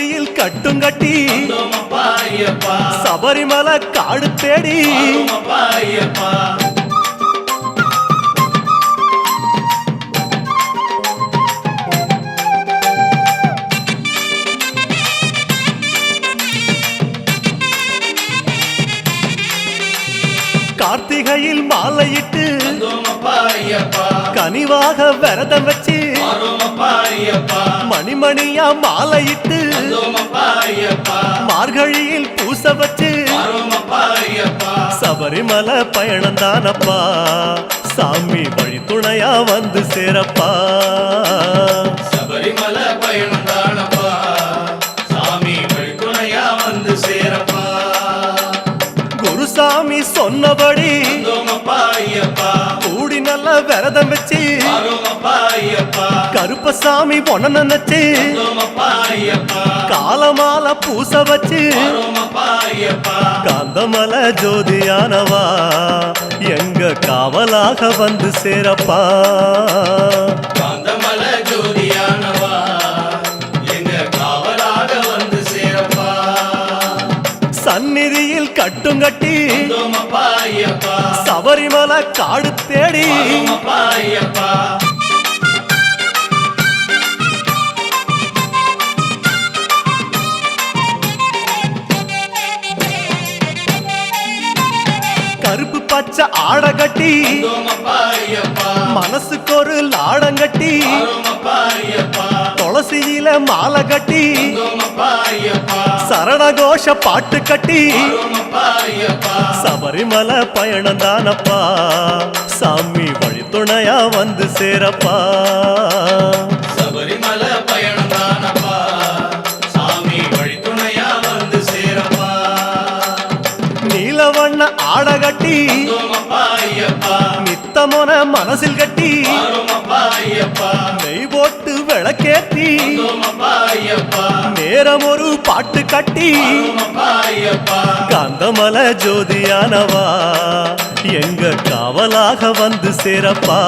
கட்டுங்கட்டி வந்தோமப்பா ஐயப்பா சபரிமலை காடு தேடி. கார்த்திகையில் மாலையிட்டு கனிவாக விரதம் வச்சு மணிமணியா மாலையிட்டு மார்கழியில் பூச வச்சு சபரிமலை பயணம் தானப்பா. சாமி வழி துணையா வந்து சேரப்பா. சபரிமலை பயணம் தானப்பா. சாமி வழித்துணையா வந்து சேரப்பா. குருசாமி சொன்னபடி கூடி நல்ல விரதம் வச்சு கருப்பசாமி பொண்ண நினைச்சு ஐயப்பா காலமால பூச வச்சு ஐயப்பா காந்தமலை ஜோதியானவா எங்க காவலாக வந்து சேரப்பா. காந்தமலை ஜோதியானவா எங்க காவலாக வந்து சேரப்பா. சந்நிதியில் வந்தோமப்பா ஐயப்பா சபரிமலை காடு தேடி வரோமப்பா ஐயப்பா மனசுக்கு ஒரு லாடங்கட்டி துளசியில மாலை கட்டி. சரணகோஷ பாட்டு கட்டி. சபரிமலை பயணம் தானப்பா. சாமி வழித்துணையா வந்து சேரப்பா. கட்டி வந்தோமப்பா மனசில் கட்டி வரோமப்பா நெய் போட்டு விளக்கேத்தி நேரம் ஒரு பாட்டு கட்டி காந்தமல ஜோதியானவா எங்க காவலாக வந்து சேரப்பா.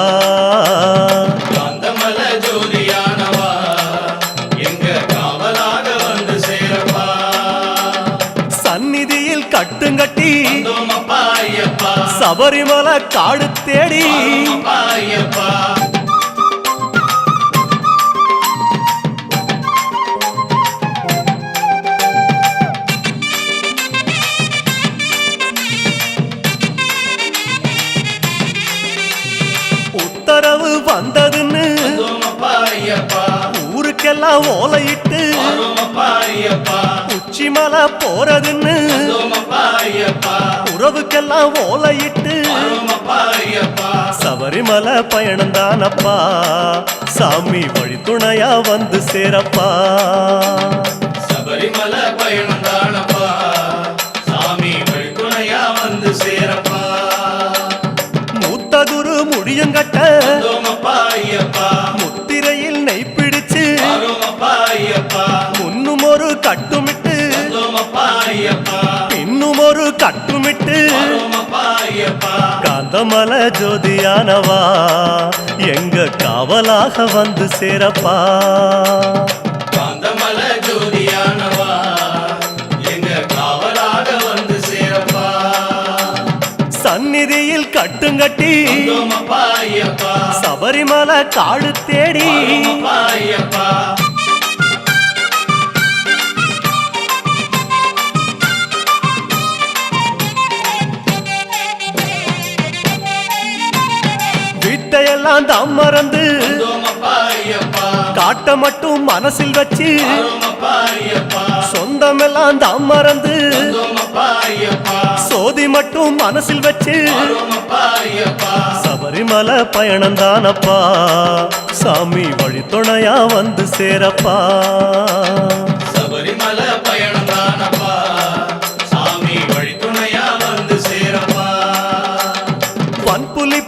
சபரிமலை காடு தேடி. உத்தரவு வந்ததுன்னு ஊருக்கெல்லாம் ஓலையிட்டு ஐயப்பா உச்சிமலை போறதுன்னு உறவுக்கெல்லாம் ஓலையிட்டு சபரிமலை பயணம் தானப்பா. சாமி வழி துணையா வந்து சேரப்பா. சபரிமலை பயணம் தானப்பா. சாமி வழித்துணையா வந்து சேரப்பா. மூத்த குரு முடியங்கட்ட காந்தமலை ஜோதியானவா? எங்க காவலாக வந்து சேரப்பா? காந்தமலை ஜோதியானவா? எங்க காவலாக வந்து சேரப்பா? சந்நிதியில் கட்டுங்கட்டி. சபரிமலை காடு தேடி சொந்தமெல்லாம் தாம் மறந்து காட்ட மட்டும் மனசில் வச்சு சொந்தமெல்லாம் தாம் மறந்து சோதி மட்டும் மனசில் வச்சு சபரிமலை பயணம் தானப்பா சாமி வழித்துணையா வந்து சேரப்பா. சபரிமலை பயணம்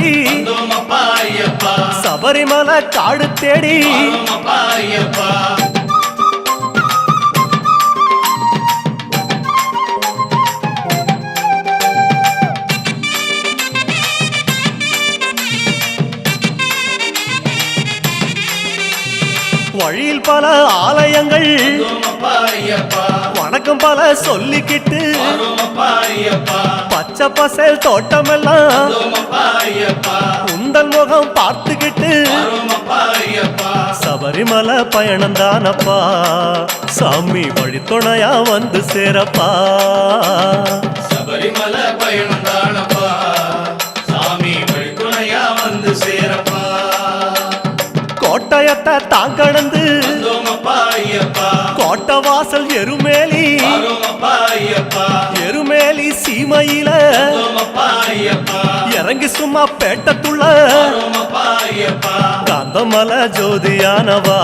ஐயப்பா சபரிமலை காடு தேடி. வழியில் பல ஆலயங்கள். வணக்கம் பல சொல்லிக்கிட்டு. பச்சை பசேல் தோட்டமெல்லாம். உந்தன் முகம் பார்த்துக்கிட்டு. சபரிமலை பயணம் தானப்பா. சாமி வழித்துணையா வந்து சேரப்பா. சபரிமலை கோட்டயத்தை தான் கடந்து கோட்டை வாசல் எருமேலி எருமேலி சீமையில இறங்கி சும்மா பேட்டத்துள்ள காந்தமல ஜோதியானவா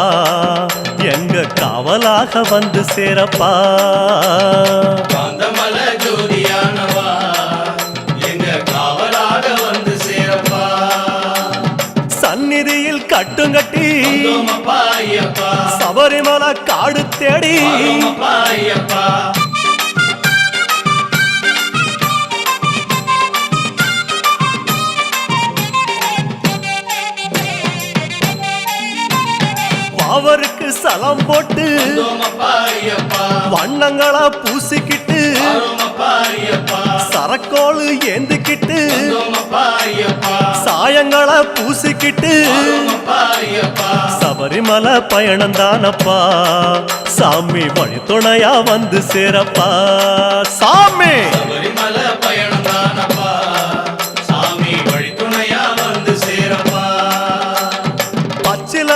எங்க காவலாக வந்து சேரப்பா. காடு தேடி. அவருக்கு சலம் போட்டு வண்ணங்களா பூசிக்கிட்டு சரக்கோளு ஏந்திக்கிட்டு சாயங்களை பூசிக்கிட்டு சபரிமலை பயணம் தானப்பா. சாமி வழித்துணையா வந்து சேரப்பா. சாமி! சபரிமலை